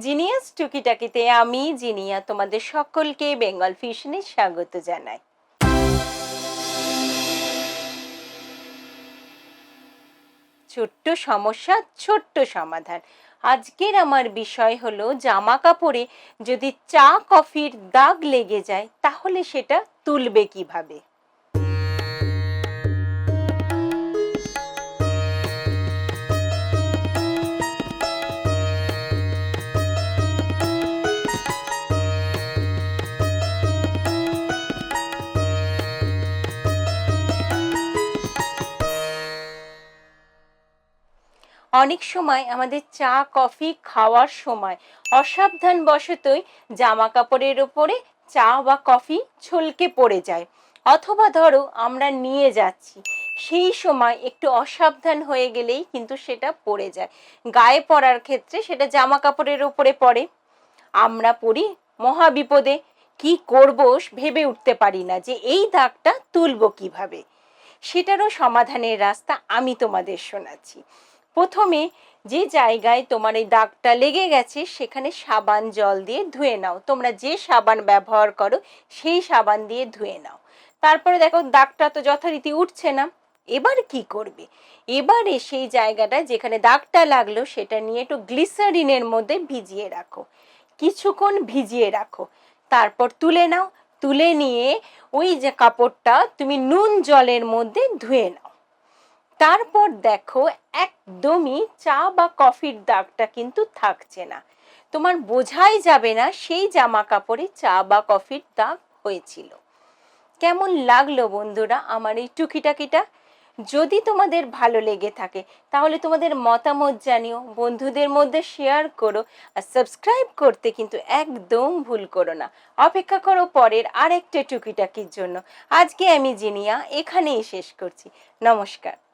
Genius টুকিটাকিতে আমি, জিনিয়া, তোমাদের সকলকে বেঙ্গল ফিশনে স্বাগত জানাই। ছোট্ট সমস্যা, ছোট্ট সমাধান। আজকের আমার বিষয় হলো জামা কাপড়ে যদি চা, কফির দাগ লেগে যায়, তাহলে সেটা তুলবে কীভাবে? অনেক সময় আমাদের চা, কফি খাওয়ার সময় অসাবধান বশতই জামা কাপড়ের ওপরে চা বা কফি ছলকে পড়ে যায়। অথবা ধরো আমরা নিয়ে যাচ্ছি, সেই সময় একটু অসাবধান হয়ে গেলেই কিন্তু সেটা পড়ে যায়। গায়ে পড়ার ক্ষেত্রে সেটা জামা কাপড়ের ওপরে পড়ে। আমরা পড়ি মহা বিপদে কি করব ভেবে উঠতে পারি না যে এই দাগটা তুলবো কীভাবে? সেটারও সমাধানের রাস্তা আমি তোমাদের শোনাচ্ছি। প্রথমে যে জায়গায় তোমার এই দাগটা লেগে গেছে, সেখানে সাবান জল দিয়ে ধুয়ে নাও। তোমরা যে সাবান ব্যবহার করো, সেই সাবান দিয়ে ধুয়ে নাও। তারপরে দেখো, দাগটা তো যথারীতি উঠছে না। এবার কি করবে? এবারে সেই জায়গাটা যেখানে দাগটা লাগল, সেটা নিয়ে একটু গ্লিসারিনের মধ্যে ভিজিয়ে রাখো। কিছুক্ষণ ভিজিয়ে রাখো। তারপর তুলে নাও। তুলে নিয়ে ওই যে কাপড়টা তুমি নুন জলের মধ্যে ধুয়ে নাও। তারপর দেখো একদমই চা বা কফির দাগটা কিন্তু থাকছে না। তোমার বোঝাই যাবে না সেই জামা কাপড়ে চা বা কফির দাগ হয়েছিল। কেমন লাগল বন্ধুরা আমার এই টুকিটাকিটা? যদি তোমাদের ভালো লেগে থাকে, তাহলে তোমাদের মতামত জানিও, বন্ধুদের মধ্যে শেয়ার করো, আর সাবস্ক্রাইব করতে কিন্তু একদম ভুল করো না। অপেক্ষা করো পরের আরেকটা টুকিটাকির জন্য। আজকে আমি জিনিয়া এখানেই শেষ করছি। নমস্কার।